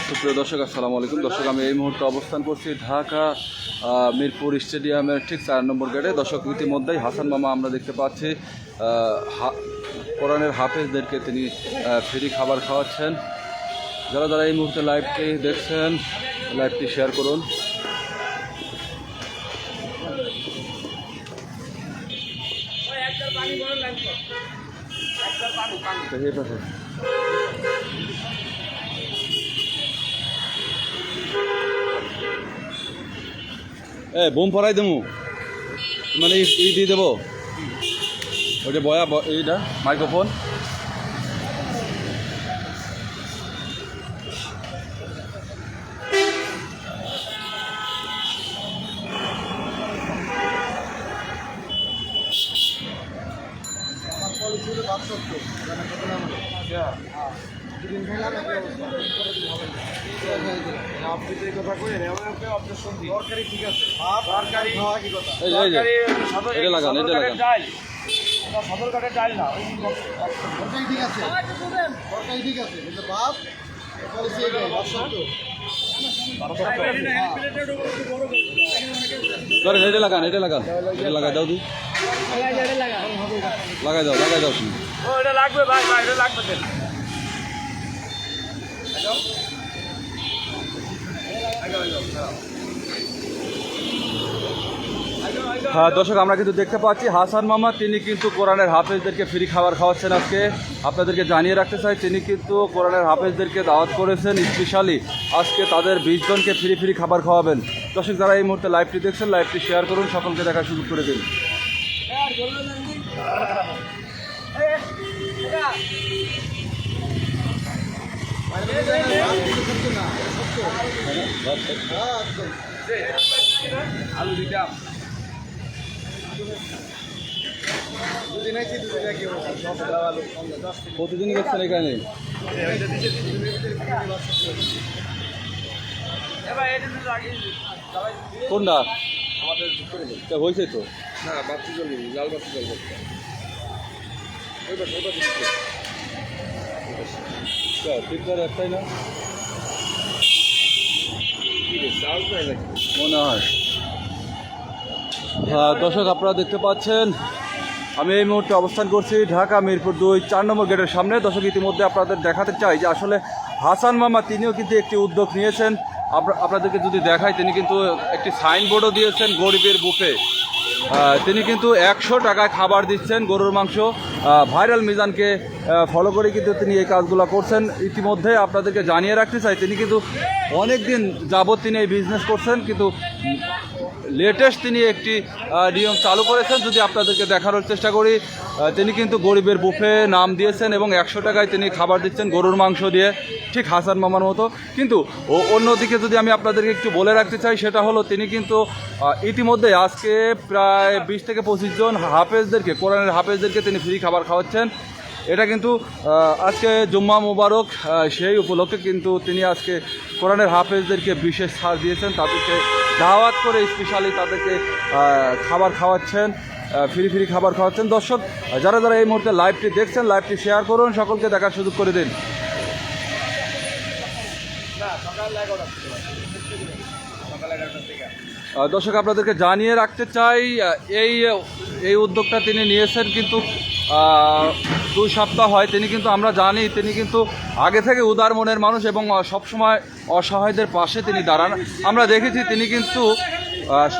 সুপ্রিয় দর্শক, আসসালামু আলাইকুম। দর্শক, আমি এই মুহূর্তে অবস্থান করছি ঢাকা মিরপুর স্টেডিয়ামের ঠিক চার নম্বর গেটে। দর্শক, ইতিমধ্যেই হাসান মামা আমরা দেখতে পাচ্ছি কোরআনের হাফেজদেরকে তিনি ফ্রি খাবার খাওয়াচ্ছেন। যারা যারা এই মুহূর্তে লাইভটি দেখছেন, লাইভটি শেয়ার করুন। তো এ বোম ফরাই দেবো মানে ই ই দিয়ে দেবো ওই যে বয়া ব- এইটা মাইক্রোফোন এই যে, এই এটা লাগান এটা লাগান। সরকারি ঠিক আছে সরকারি ঠিক আছে কিন্তু বাপ পলিসি এটাই বাপ সত্য ধরেন এটা লাগান এটা লাগান এটা লাগাই দাও তুই লাগাই দাও। লাগাই দাও তুমি লাগবে ভাই ভাই এটা লাগবে। দেন হ্যাঁ দর্শক আমরা কিন্তু দেখতে পাচ্ছি হাসান মামা তিনি কিন্তু কোরআনের হাফেজদেরকে ফ্রি খাবার খাওয়াচ্ছেন আজকে আপনাদেরকে জানিয়ে রাখতে চাই তিনি কিন্তু কোরআনের হাফেজদেরকে দাওয়াত করেছেন স্পেশালি আজকে তাদের বিশ জনকে ফ্রি ফ্রি খাবার খাওয়াবেন দর্শক যারা এই মুহূর্তে লাইভটি দেখছেন লাইভটি শেয়ার করুন সকলকে দেখার সুযোগ করে দিন আলু দিতাম প্রতিদিন গেছেন এখানে? কোনটা? আমাদের হয়েছে তো? না বাতি জ্বলি লাল বাতি জ্বলবে। ওই পাশে ওই পাশে মনে হয় হ্যাঁ দর্শক আপনারা দেখতে পাচ্ছেন আমি এই মুহূর্তে অবস্থান করছি ঢাকা মিরপুর দুই চার নম্বর গেটের সামনে। দর্শক ইতিমধ্যে আপনাদের দেখাতে চাই যে আসলে হাসান মামা তিনিও কিন্তু একটি উদ্যোগ নিয়েছেন। আপনাদেরকে যদি দেখায় তিনি কিন্তু একটি সাইনবোর্ডও দিয়েছেন গরিবের আহ, তিনি কিন্তু একশো টাকায় খাবার দিচ্ছেন গরুর মাংস। ভাইরাল মিজানকে ফলো করে কিন্তু তিনি এই কাজগুলো করছেন। ইতিমধ্যে আপনাদেরকে জানিয়ে রাখতে চাই, তিনি কিন্তু অনেক দিন যাবৎ তিনি এই বিজনেস করছেন, কিন্তু লেটেস্ট তিনি একটি নিয়ম চালু করেছেন, যদি আপনাদেরকে দেখানোর চেষ্টা করি তিনি কিন্তু গরিবের বুফে নাম দিয়েছেন এবং একশো টাকায় তিনি খাবার দিচ্ছেন গরুর মাংস দিয়ে, ঠিক হাসান মামার মতো। কিন্তু ও, অন্যদিকে যদি আমি আপনাদেরকে একটু বলে রাখতে চাই, সেটা হলো তিনি কিন্তু ইতিমধ্যে আজকে প্রায় বিশ থেকে পঁচিশ জন হাফেজদেরকে, কোরআনের হাফেজদেরকে তিনি ফ্রি খাবার খাওয়াচ্ছেন। এটা কিন্তু আজকে জুম্মা মুবারক সেই উপলক্ষে কিন্তু তিনি আজকে কোরআনের হাফেজদেরকে বিশেষ ছাড় দিয়েছেন, তাদেরকে দাওয়াত করে স্পেশালি তাদেরকে খাবার খাওয়াচ্ছেন ফ্রি ফ্রি খাবার খাওয়াচ্ছেন। দর্শক, যারা যারা এই মুহূর্তে লাইভটি দেখছেন লাইভটি শেয়ার করুন, সকলকে দেখার সুযোগ করে দিন। দর্শক, আপনাদেরকে জানিয়ে রাখতে চাই এই এই উদ্যোগটা তিনি নিয়েছেন কিন্তু দুই সপ্তাহ হয়, তিনি কিন্তু আমরা জানি, তিনি কিন্তু আগে থেকে উদার মনের মানুষ এবং সবসময় অসহায়দের পাশে তিনি দাঁড়ান। আমরা দেখেছি তিনি কিন্তু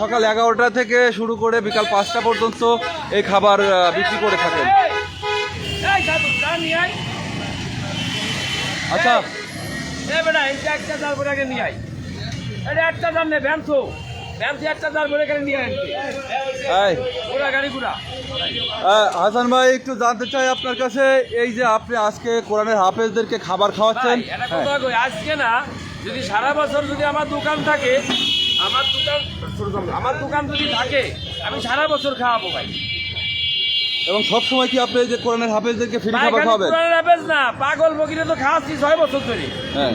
সকাল এগারোটা থেকে শুরু করে বিকাল পাঁচটা পর্যন্ত এই খাবার বিক্রি করে থাকেন। আচ্ছা। হাসান ভাই একটু জানতে চাই আপনার কাছে এই যে আপনি আজকে কোরআনের হাফেজদেরকে খাবার খাওয়াচ্ছেন। আজকে না যদি সারা বছর যদি আমার দোকান থাকে আমার দোকান আমার দোকান যদি থাকে আমি সারা বছর খাওয়াবো ভাই। এবং সব সময় কি আপনি যে কোরআনের হাফেজদেরকে ফ্রি খাবার খাওয়াবেন? আবেজ না পাগল বকিরে তো খাওয়াচ্ছি ছয় বছর ধরে। হ্যাঁ।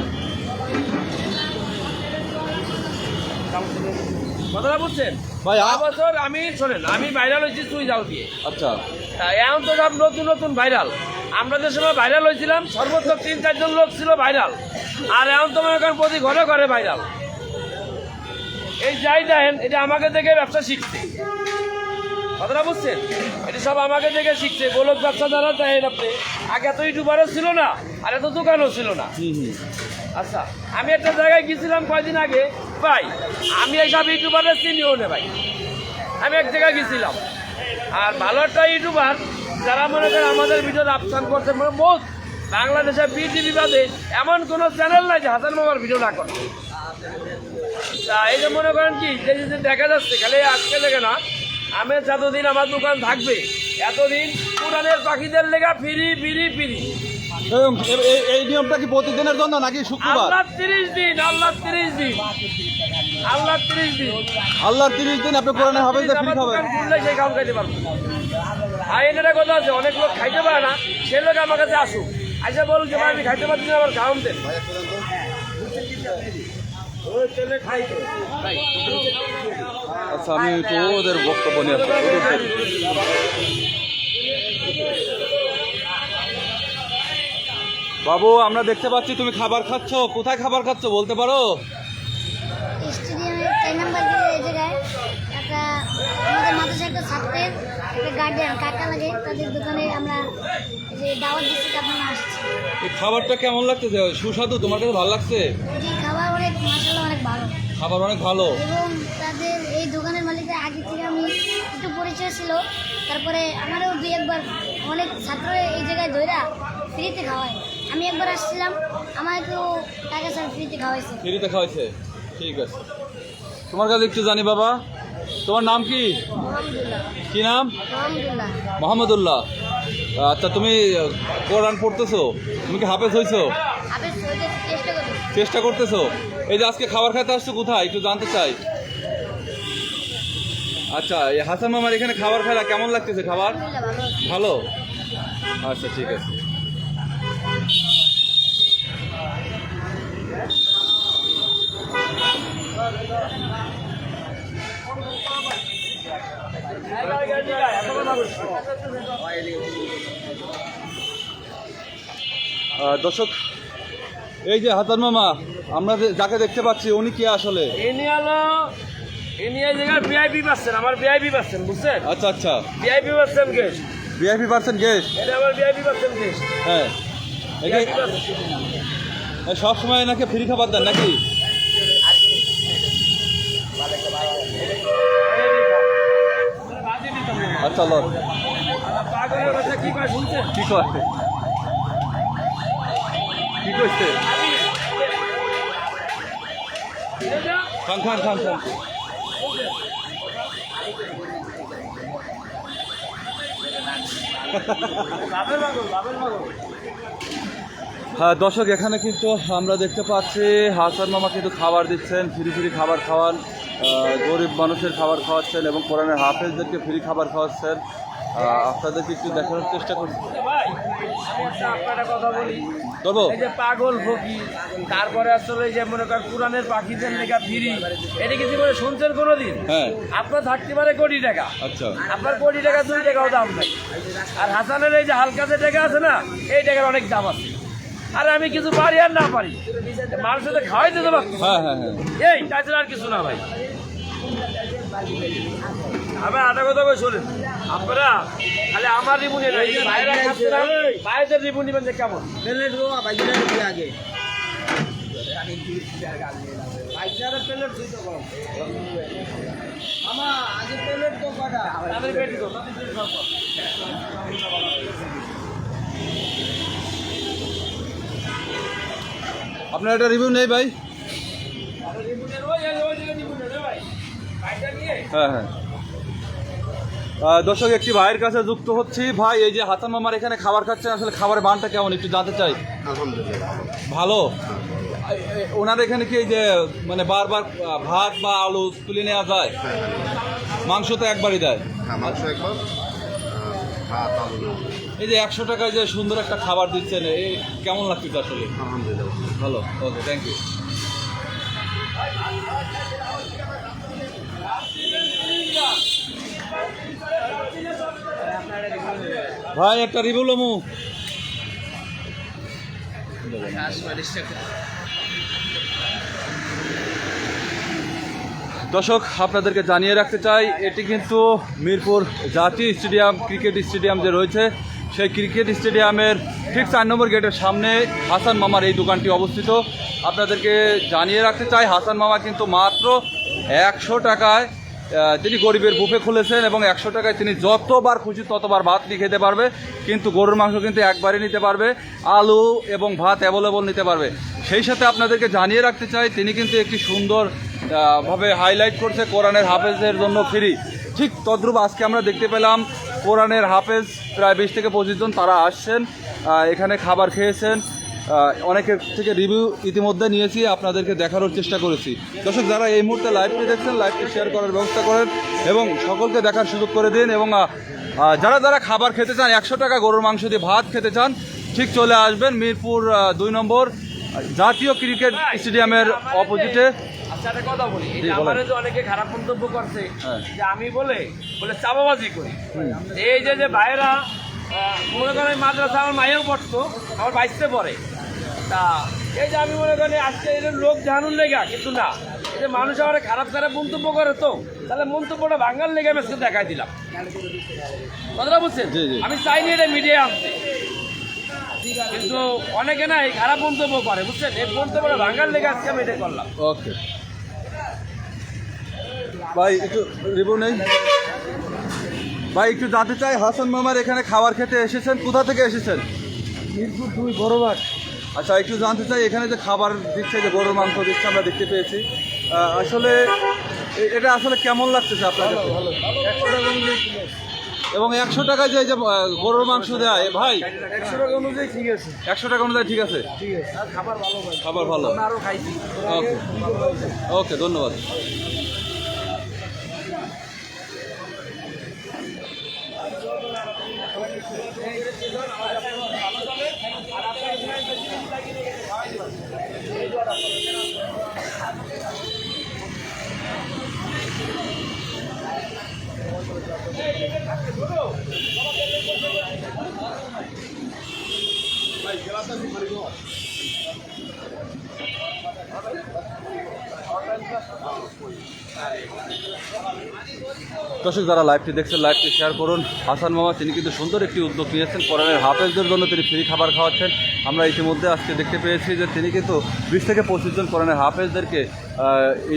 কথাটা বুঝছেন? ভাই, বছর আমি শোনেন আমি ভাইরাল হয়েছি সুই জাল দিয়ে। আচ্ছা। এখন তো সব নতুন নতুন ভাইরাল আমরা যে সময় ভাইরাল হয়েছিলাম সর্বোচ্চ তিন চারজন লোক ছিল ভাইরাল আর এখন তো মনে করেন প্রতি ঘরে ঘরে ভাইরাল এই যাই দেখেন এটা আমাকে দেখে ব্যবসা শিখছে। কথাটা বুঝছেন? এটা সব আমাকে দেখে শিখছে। গোলক ব্যবসা যারা দেয় আপনি আগে এত ইউটিউবারও ছিল না আর এত দোকানও ছিল না। আচ্ছা আমি একটা জায়গায় গেছিলাম কয়দিন আগে ভাই, আমি এইসব ইউটিউবারের চিনিও না ভাই। আমি এক জায়গায় গেছিলাম। আর ভালো একটা ইউটিউবার যারা মনে করেন আমাদের ভিডিও আপসান করছে মানে বহুত বাংলাদেশে বিটিভি বাদে এমন কোনো চ্যানেল নাই যে হাসান মামার ভিডিও না করে। তা এই যে মনে করেন কি, যে দেখা যাচ্ছে, খালি আজকে লেগে না, আমি যতদিন আমার দোকান থাকবে, এতদিন পুরানের পাখিদের লেগা ফিরি ফিরি ফিরি। এই নিয়মটা কি প্রতিদিনের জন্য নাকি শুক্রবার? আল্লাহ তিরিশ দিন আল্লাহ তিরিশ দিন। আল্লাহ তিরিশ দিন। আল্লাহর তিরিশ দিন আপনি কোরআনে হবে যে ফ্রি খাবেন সেই খাম খাইতে পারব। আর এখানে কথা আছে অনেক লোক খাইতে পারে না সে লোক আমার কাছে আসুক। আইসা বল যে ভাই আমি খাইতে পারছি না আমার খাওয়ান দেন। আচ্ছা আমি একটু ওদের বক্তব্য নিয়ে বাবু আমরা দেখতে পাচ্ছি তুমি খাবার খাচ্ছ। কোথায় খাবার খাচ্ছ বলতে পারো? খাবারটা কেমন লাগতেছে? সুস্বাদু তোমার কাছে ভালো লাগছে? খাবার অনেক অনেক ভালো। খাবার অনেক ভালো। এবং তাদের এই দোকানের মালিকের আগে থেকে আমি একটু পরিচয় ছিল তারপরে আমারও দুই একবার অনেক ছাত্র এই জায়গায় ধইরা ফ্রিতে খাওয়ায়। আমি একবার আসছিলাম আমার একটু টাকা স্যার ফ্রিতে খাওয়াইছে। ফ্রিতে খাওয়াইছে? ঠিক আছে। তোমার কাছে একটু জানি বাবা। তোমার নাম কি? কি নাম? মোহাম্মদুল্লাহ। আচ্ছা তুমি কোরআন পড়তেছো? তুমি কি হাফেজ হইছো? চেষ্টা করতেছো? এই যে আজকে খাবার খাইতে আসছো কোথায়? একটু জানতে চাই। আচ্ছা এই হাসান মামার এখানে খাবার খাইলা কেমন লাগতেছে খাবার? ভালো? আচ্ছা ঠিক আছে। দর্শক এই যে হাসান মামা আমরা যাকে দেখতে পাচ্ছি উনি কে আসলে? ইনি হলো ইনি এই জায়গায় ভিআইপি পাচ্ছেন আমার ভিআইপি পাচ্ছেন বুঝছেন? আচ্ছা আচ্ছা। ভিআইপি পাচ্ছেন গেস্ট ভিআইপি পার্সেন্ট গেস্ট এটা আমার ভিআইপি পাচ্ছেন গেস্ট হ্যাঁ। সব সময় নাকি ফ্রি খাবার দেন নাকি? লন পাগলের কথা কি শুনছেন কি কয়? কি কইছে? খান খান খান খান। লাভের পাগল লাভের পাগল হ্যাঁ দর্শক, এখানে কিন্তু আমরা দেখতে পাচ্ছি হাসান মামা কিন্তু খাবার দিচ্ছেন, ফ্রি ফ্রি খাবার খাওয়ান। গরিব মানুষের খাবার খাওয়াচ্ছেন এবং কোরআনের হাফেজদেরকে ফ্রি খাবার খাওয়াচ্ছেন। আপনাদেরকে একটু দেখানোর চেষ্টা করছি ভাই আপনার একটা কথা বলি করব যে পাগল তারপরে আসলে এই যে মনে করেন পুরানের পাখিদের লেখা ফিরি এটা কি জীবনে শুনছেন কোনোদিন? হ্যাঁ। আপনার থাকতে পারে কোটি টাকা। আচ্ছা। আপনার কোটি টাকা দুই টাকাও দাম নাই। আর হাসানের এই যে হালকা যে টাকা আছে না এই টাকার অনেক দাম আছে। আর আমি কিছু পারি আর না পারি। মানুষের তো খাওয়াই দিতে পারছি হ্যাঁ হ্যাঁ হ্যাঁ। এই তাছাড়া আর কিছু না ভাই। আবার আটা কথা কই শোনেন। আপনারা খালি আমার রিবু নিয়ে এই যে ভাইরা খাচ্ছে না ভাইদের রিবু নিবেন যে কেমন? প্লেট রো ভাইদের আগে। আপনার একটা রিভিউ নেই ভাই? হ্যাঁ হ্যাঁ। দর্শক একটি ভাইয়ের কাছে যুক্ত হচ্ছি। ভাই এই যে হাসান মামার এখানে খাবার খাচ্ছেন আসলে খাবারের মানটা কেমন? একটু জানতে চাই। ভালো? ওনার এখানে কি এই যে মানে বারবার ভাত বা আলু তুলে নেওয়া যায়? মাংস তো একবারই দেয়। হ্যাঁ মাংস একবার এই যে একশো টাকায় যে সুন্দর একটা খাবার দিচ্ছেন এই কেমন লাগতেছে আসলে? আলহামদুলিল্লাহ ভালো। ওকে থ্যাংক ইউ ভাই, একটা রিভিউ লমু দর্শক, আপনাদেরকে জানিয়ে রাখতে চাই, এটি কিন্তু মিরপুর জাতীয় স্টেডিয়াম, ক্রিকেট স্টেডিয়াম যে রয়েছে সেই ক্রিকেট স্টেডিয়ামের ঠিক চার নম্বর গেটের সামনে হাসান মামার এই দোকানটি অবস্থিত। আপনাদেরকে জানিয়ে রাখতে চাই, হাসান মামা কিন্তু মাত্র একশো টাকায় তিনি গরিবের বুফে খুলেছেন এবং একশো টাকায় তিনি যতবার খুশি ততবার ভাত নিয়ে খেতে পারবে। কিন্তু গরুর মাংস কিন্তু একবারই নিতে পারবে, আলু এবং ভাত অ্যাভেলেবল নিতে পারবে। সেই সাথে আপনাদেরকে জানিয়ে রাখতে চাই, তিনি কিন্তু একটি সুন্দর ভাবে হাইলাইট করছে কোরআনের হাফেজের জন্য ফ্রি ঠিক তদ্রুপ আজকে আমরা দেখতে পেলাম কোরআনের হাফেজ প্রায় বিশ থেকে পঁচিশ জন তারা আসছেন এখানে খাবার খেয়েছেন অনেকের থেকে রিভিউ ইতিমধ্যে নিয়েছি, আপনাদেরকে দেখানোর চেষ্টা করেছি। দর্শক, যারা এই মুহূর্তে লাইভটি দেখছেন লাইভটি শেয়ার করার ব্যবস্থা করেন এবং সকলকে দেখার সুযোগ করে দিন এবং যারা যারা খাবার খেতে চান, একশো টাকা গরুর মাংস দিয়ে ভাত খেতে চান, ঠিক চলে আসবেন মিরপুর দুই নম্বর জাতীয় ক্রিকেট স্টেডিয়ামের অপোজিটে একটা কথা বলি। আমারে যে অনেকে খারাপ মন্তব্য করছে হ্যাঁ। যে আমি বলে বলে চাপাবাজি করি। এই যে যে ভাইয়েরা মনে করেন মাদ্রাসা আমার মায়েও পড়তো আমার বাইসতে পড়ে। তা এই যে আমি মনে করি আজকে এই লোক জানুন লেগা কিন্তু না। এই যে মানুষ আমার খারাপ খারাপ মন্তব্য করে তো তাহলে মন্তব্যটা ভাঙার লেগে আমি আজকে দেখাই দিলাম। কথাটা বুঝছেন। আমি চাইনি এটা মিডিয়া আনতে। কিন্তু অনেকে না এই খারাপ মন্তব্য করে বুঝছেন? এই মন্তব্যটা ভাঙার লেগে আজকে আমি এটা করলাম। ওকে। ভাই একটু রিভিউ নেই? ভাই একটু জানতে চাই হাসান মামার এখানে খাবার খেতে এসেছেন? কোথা থেকে এসেছেন? মিরপুর দুই বড়বাগ। আচ্ছা একটু জানতে চাই এখানে যে খাবার দিচ্ছে যে গরুর মাংস দিচ্ছে আমরা দেখতে পেয়েছি। আসলে এটা আসলে কেমন লাগতেছে আপনার একশো টাকা এবং একশো টাকায় যে এই যে গরুর মাংস দেয় ভাই? একশো টাকা অনুযায়ী ঠিক আছে। একশো টাকা অনুযায়ী ঠিক আছে? ঠিক আছে। খাবার ভালো খাবার ভালো। ওকে ওকে ধন্যবাদ। দর্শক যারা লাইভটি দেখছেন লাইভটি শেয়ার করুন। হাসান মামা, তিনি কিন্তু সুন্দর একটি উদ্যোগ নিয়েছেন। কোরআনের হাফেজদের জন্য তিনি ফ্রি খাবার খাওয়াচ্ছেন। আমরা ইতিমধ্যে আজকে দেখতে পেয়েছি যে তিনি কিন্তু বিশ থেকে পঁচিশ জন কোরআনের হাফেজদেরকে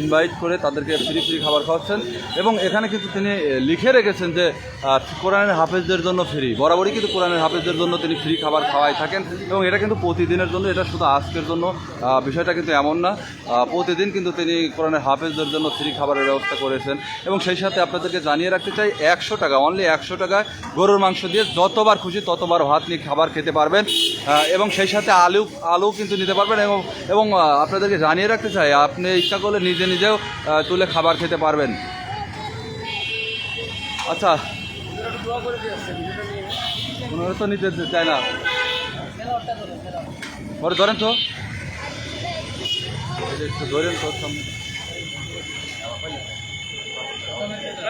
ইনভাইট করে তাদেরকে ফ্রি ফ্রি খাবার খাওয়াচ্ছেন। এবং এখানে কিন্তু তিনি লিখে রেখেছেন যে কোরআনের হাফেজদের জন্য ফ্রি বরাবরই কিন্তু কোরআনের হাফেজদের জন্য তিনি ফ্রি খাবার খাওয়াই থাকেন। এবং এটা কিন্তু প্রতিদিনের জন্য, এটা শুধু আজকের জন্য বিষয়টা কিন্তু এমন না। প্রতিদিন কিন্তু তিনি কোরআনের হাফেজদের জন্য ফ্রি খাবারের ব্যবস্থা করেছেন। এবং সেই সাথে আপনাদেরকে জানিয়ে রাখতে চাই, একশো টাকা অনলি একশো টাকায় গরুর মাংস দিয়ে যতবার খুশি ততবার ভাত নিয়ে খাবার খেতে পারবেন। এবং সেই সাথে আলু আলু কিন্তু নিতে পারবেন। এবং এবং আপনাদেরকে জানিয়ে রাখতে চাই, আপনি ইচ্ছা করলে নিজে নিজেও তুলে খাবার খেতে পারবেন। আচ্ছা। ওনারা তো নিতে চায় না। ধরেন তো। ধরেন তো সামনে।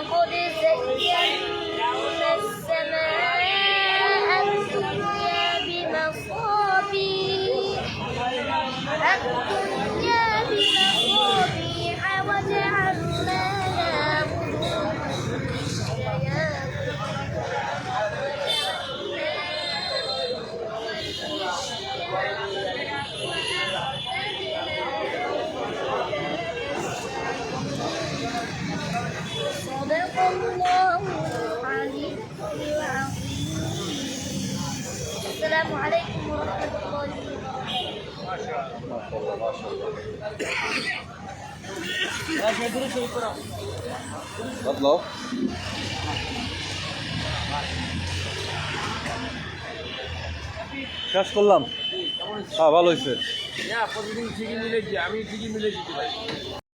وزينا السماء الدنيا بمصابيح আসসালামু আলাইকুম বদলাও শেষ করলাম। হ্যাঁ ভালো হয়েছে আমি ঠিকই মিলে যেতে পারি।